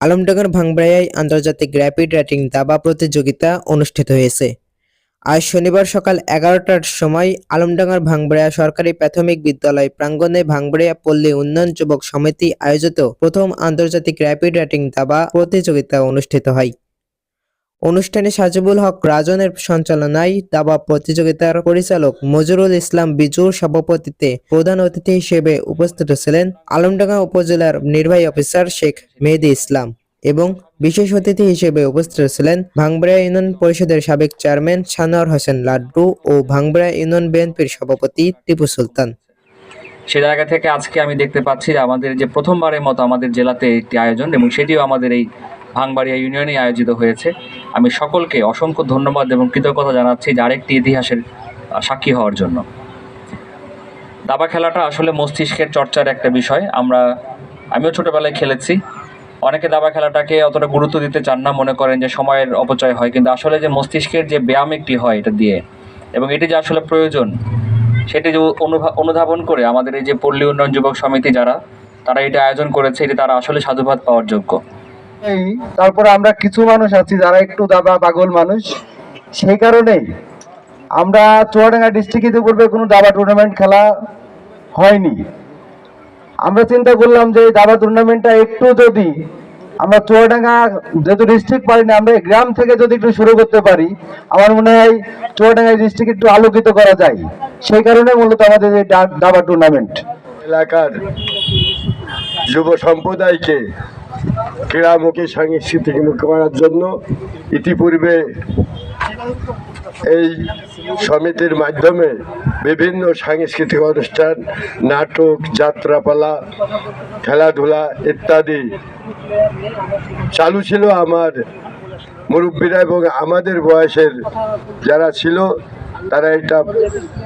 আলমডাঙ্গার ভাংবড়ায় আন্তর্জাতিক র্যাপিড র্যাটিং দাবা প্রতিযোগিতা অনুষ্ঠিত হয়েছে। আজ শনিবার সকাল এগারোটার সময় আলমডাঙ্গার ভাংবাড়িয়া সরকারি প্রাথমিক বিদ্যালয় প্রাঙ্গণে ভাংবাড়িয়া পল্লী উন্নয়ন যুবক সমিতি আয়োজিত প্রথম আন্তর্জাতিক র্যাপিড র্যাটিং দাবা প্রতিযোগিতা অনুষ্ঠিত হয়। অনুষ্ঠানে সাজিবুল হক রাজনের সঞ্চালনায় দাবা প্রতিযোগিতার পরিচালক মজুরুল ইসলাম বিজুর সভাপতিতে প্রধান অতিথি হিসেবে উপস্থিত ছিলেন আলমডাঙ্গা উপজেলার নির্বাহী অফিসার শেখ মেহেদি ইসলাম এবং বিশেষ অতিথি হিসেবে উপস্থিত ছিলেন ভাংবাড়িয়া ইউনিয়ন পরিষদের সাবেক চেয়ারম্যান সানোয়ার হোসেন লাড্ডু ও ভাংবাড়িয়া ইউনিয়ন বিএনপির সভাপতি টিপু সুলতান। সে জায়গা থেকে আজকে আমি দেখতে পাচ্ছি আমাদের যে প্রথমবারের মতো আমাদের জেলাতে একটি আয়োজন এবং সেটিও আমাদের এই ভাঙবাড়িয়া ইউনিয়নে আয়োজিত হয়েছে। আমি সকলকে অসংখ্য ধন্যবাদ এবং কৃতজ্ঞতা জানাচ্ছি যে আরেকটি ইতিহাসের সাক্ষী হওয়ার জন্য। দাবা খেলাটা আসলে মস্তিষ্কের চর্চার একটা বিষয়। আমরা, আমিও ছোটোবেলায় খেলেছি। অনেকে দাবা খেলাটাকে অতটা গুরুত্ব দিতে চান না, মনে করেন যে সময়ের অপচয় হয়। কিন্তু আসলে যে মস্তিষ্কের যে ব্যায়াম একটি হয় এটা দিয়ে, এবং এটি যে আসলে প্রয়োজন, সেটি যে অনুধাবন করে আমাদের এই যে পল্লী উন্নয়ন যুবক সমিতি যারা, তারা এটা আয়োজন করেছে। এটি তারা আসলে সাধুবাদ পাওয়ার যোগ্য। তারপরে আমরা কিছু মানুষ আছি যারা একটু দাবা পাগল মানুষ। সেই কারণেই আমরা চুয়াডাঙ্গা ডিস্ট্রিক্ট ইতিপূর্বে কোনো দাবা টুর্নামেন্ট খেলা হয়নি। আমরা চিন্তা করলাম যে দাবা টুর্নামেন্টটা একটু যদি আমরা চুয়াডাঙ্গা যেহেতু ডিস্ট্রিক্ট পারি না, আমরা গ্রাম থেকে যদি একটু শুরু করতে পারি, আমার মনে হয় চুয়াডাঙ্গা ডিস্ট্রিক্ট একটু আলোকিত করা যায়। সেই কারণে মূলত আমাদের এই দাবা টুর্নামেন্ট এলাকার যুব সম্প্রদায়কে ক্রীড়ামুখী সাংস্কৃতিকমুখী করার জন্য ইতিপূর্বে এই সমিতির মাধ্যমে বিভিন্ন সাংস্কৃতিক অনুষ্ঠান, নাটক, যাত্রাপালা, খেলাধুলা ইত্যাদি চালু ছিল আমার মুরব্বীরা এবং আমাদের বয়সের যারা ছিল তারা এটা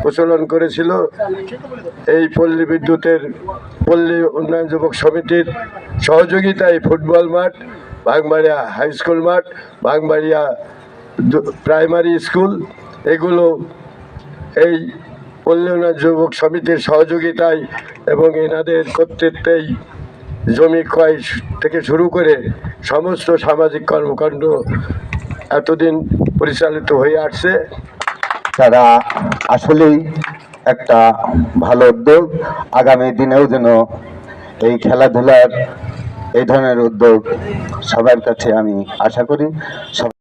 প্রচলন করেছিল। এই পল্লী বিদ্যুতের পল্লী উন্নয়ন যুবক সমিতির সহযোগিতায় ফুটবল মাঠ বাগমারিয়া হাই স্কুল মাঠ বাগমারিয়া প্রাইমারি স্কুল, এগুলো এই পল্লী উন্নয়ন যুবক সমিতির সহযোগিতায় এবং এনাদের কর্তৃত্বেই জমি ক্ষয় থেকে শুরু করে সমস্ত সামাজিক কর্মকাণ্ড এতদিন পরিচালিত হয়ে আসছে। তারা আসলেই একটা ভালো উদ্যোগ। আগামী দিনেও যেন এই খেলাধুলার এই ধরনের উদ্যোগ সবার কাছে আমি আশা করি।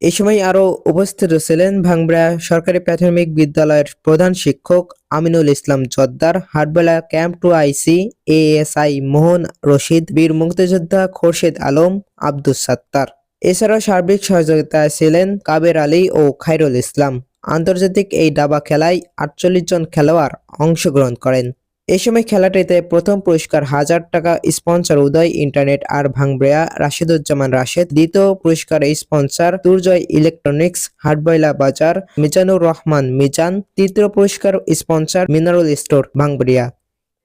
এই সময় আরও উপস্থিত ছিলেন ভাংবড়া সরকারি প্রাথমিক বিদ্যালয়ের প্রধান শিক্ষক Aminul Islam Joddar, Hatbela camp two IC ASI Mohan Rashid, বীর মুক্তিযোদ্ধা খোরশেদ আলম, আব্দুস সাত্তার। এছাড়াও সার্বিক সহযোগিতায় ছিলেন কাবের আলী ও খাইরুল ইসলাম। আন্তর্জাতিক এই দাবা খেলায় আটচল্লিশ জন খেলোয়াড় অংশগ্রহণ করেন। এই সময় খেলাটিতে প্রথম পুরস্কার হাজার টাকা, স্পন্সর উদয় ইন্টারনেট আর ভাংব্রেয়া, রাশিদুজ্জামান রাশেদ, দ্বিতীয় পুরস্কার স্পন্সর দুর্জয় ইলেকট্রনিক্স, হাটবয়লা বাজার, মিজানুর রহমান মিজান, তৃতীয় পুরস্কার স্পন্সর মিনারুল স্টোর ভাংব্রিয়া।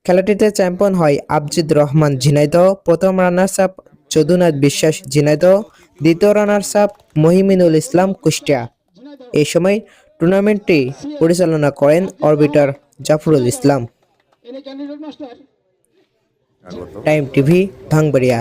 খেলাটিতে চ্যাম্পিয়ন হয় আবজিদ রহমান ঝিনাইদহ, প্রথম রানার্স আপ যদুনাথ বিশ্বাস ঝিনাইদহ, দ্বিতীয় রানার্স আপ মহিমিনুল ইসলাম কুষ্টিয়া। এই সময় টুর্নামেন্টটি পরিচালনা করেন arbiter Zafrul Islam. Time TV Bhangbaria